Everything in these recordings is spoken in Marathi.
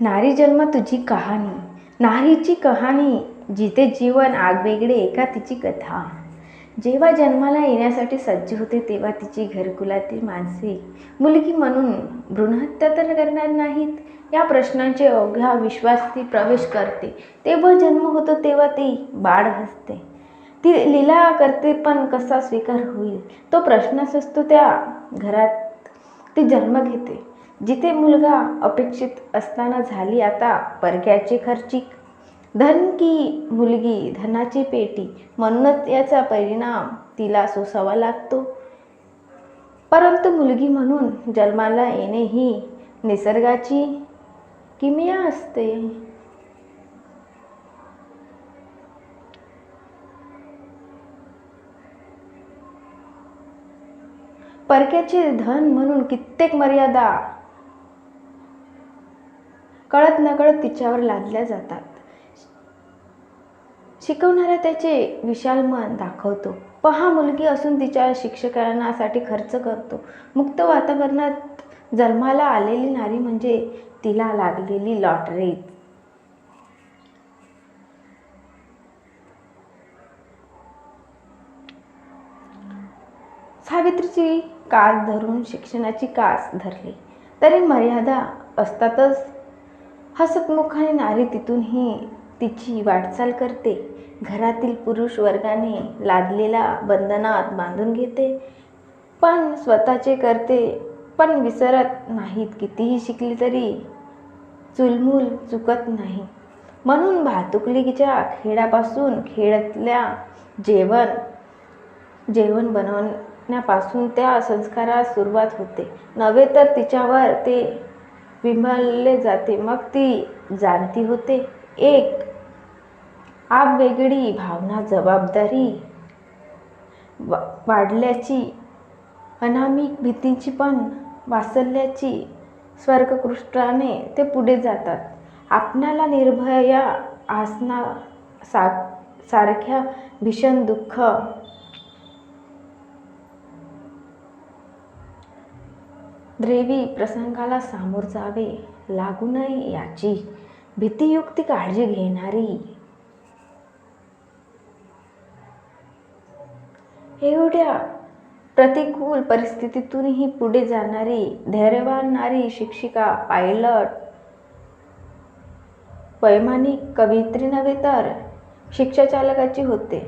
नारी जन्म तुझी कहाणी. नारीची कहाणी जिथे जीवन आगवेगळे एका तिची कथा. जेव्हा जन्माला येण्यासाठी सज्ज होते तेव्हा तिची घरकुलातील माणसे. मुलगी म्हणून भ्रूणहत्या तर करणार नाहीत. या प्रश्नांचे अवघ्या विश्वास ती प्रवेश करते. तेव्हा जन्म होतो तेव्हा ती बाळ हसते. ती लीला करते पण कसा स्वीकार होईल? तो प्रश्नच असतो त्या घरात. ती जन्म घेते. जिथे मुलगा अपेक्षित असताना झाली आता परक्याची खर्चिक. धन की मुलगी धनाची पेटी म्हणूनच याचा परिणाम तिला सोसावा लागतो. परंतु मुलगी म्हणून जन्माला येणे ही निसर्गाची किमिया असते. परक्याचे धन म्हणून कित्येक मर्यादा कळत नकळत तिच्यावर लादल्या जातात. शिकवणारा त्याचे विशाल मन दाखवतो. पहा मुलगी असून तिच्या शिक्षकांसाठी खर्च करतो. मुक्त वातावरणात जन्माला आलेली नारी म्हणजे तिला लागलेली लॉटरी. सावित्रीची कास धरून शिक्षणाची कास धरली. तरी मर्यादा असतातच हसतमुखाने नारी तिथूनही तिची वाटचाल करते. घरातील पुरुष वर्गाने लादलेला बंधनात बांधून घेते. पण स्वतःचे करते पण विसरत नाहीत. कितीही शिकली तरी चुलमूल चुकत नाही. म्हणून भातुकलीच्या खेळापासून खेळातल्या जेवण जेवण बनवण्यापासून त्या संस्कारास सुरुवात होते. नव्हे तर तिच्यावर ते बिंबवले जाते. मग ती जाणती होते. एक वेगळी भावना जबाबदारी वा वाढल्याची अनामिक भीतीची पण वासल्याची स्वर्गकृष्टाने ते पुढे जातात. आपणाला निर्भया आसना सा सारख्या भीषण दुःख द्रेवी प्रसंगाला सामोर जावे लागू नये याची भीतीयुक्ती काळजी घेणारी. एवढ्या प्रतिकूल परिस्थितीतूनही पुढे जाणारी धैर्यवान नारी शिक्षिका पायलट वैमानिक कवित्री नव्हे तर शिक्षा चालकाची होते.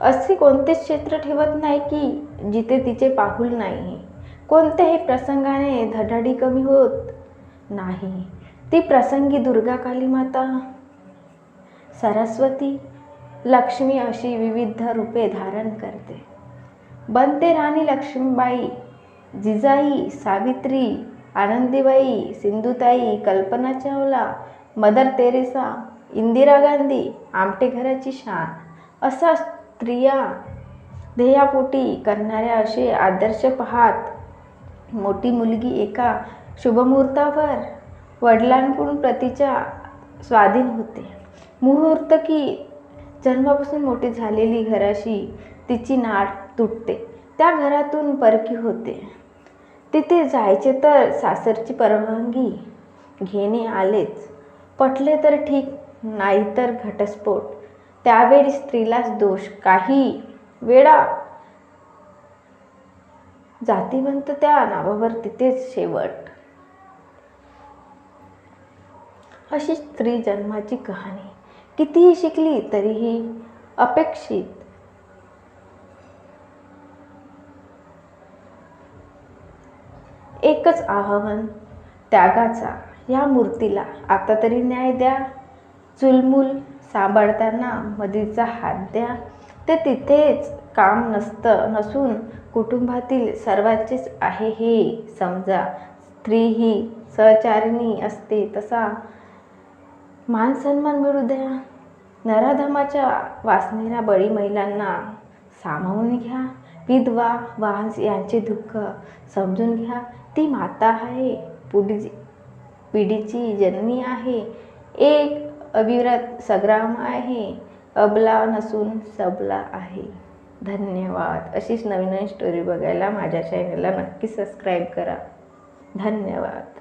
असे कोणतेच क्षेत्र ठेवत नाही की जिथे तिचे पाहुल नाही. कोणत्याही प्रसंगाने धडाडी कमी होत नाही. ती प्रसंगी दुर्गा काली माता सरस्वती लक्ष्मी अशी विविध रूपे धारण करते. बनते राणी लक्ष्मीबाई जिजाई सावित्री आनंदीबाई सिंधुताई कल्पना चावला मदर तेरेसा इंदिरा गांधी आमटे घराची शान असा स्त्रिया ध्येयापोटी करणाऱ्या असे आदर्श पाहात मोठी मुलगी एका शुभमुहूर्तावर वडिलांकडून प्रतीच्या स्वाधीन होते. मुहूर्त की जन्मापासून मोठी झालेली घराशी तिची नाळ तुटते. त्या घरातून परकी होते. तिथे जायचे तर सासरची परवानगी घेणे आलेच. पटले तर ठीक नाहीतर घटस्फोट. त्यावेळी स्त्रीलाच दोष. काही वेळा जातीवंत त्या नावावर तिथेच शेवट. अशी स्त्री जन्माची कहाणी. कितीही शिकली तरीही अपेक्षित. एकच आवाहन त्यागाचा. या मूर्तीला आता तरी न्याय द्या. चुलमूल सांभाळताना मदीचा हात द्या. ते तिथेच काम नसतं नसून कुटुंबातील सर्वांचेच आहे हे. समजा स्त्री ही सहचारिणी असते तसा मानसन्मान मिळू द्या नराधमाच्या वासनेला बळी महिलांना सामावून घ्या. विधवा वाहन यांचे दुःख समजून घ्या. ती माता आहे पुढी पिढीची जननी आहे. एक अविरत संग्राम आहे. अबला नसून सबला आहे. धन्यवाद. अशीच नवीन नवीन स्टोरी बघायला माझ्या चॅनलला नक्की सबस्क्राईब करा. धन्यवाद.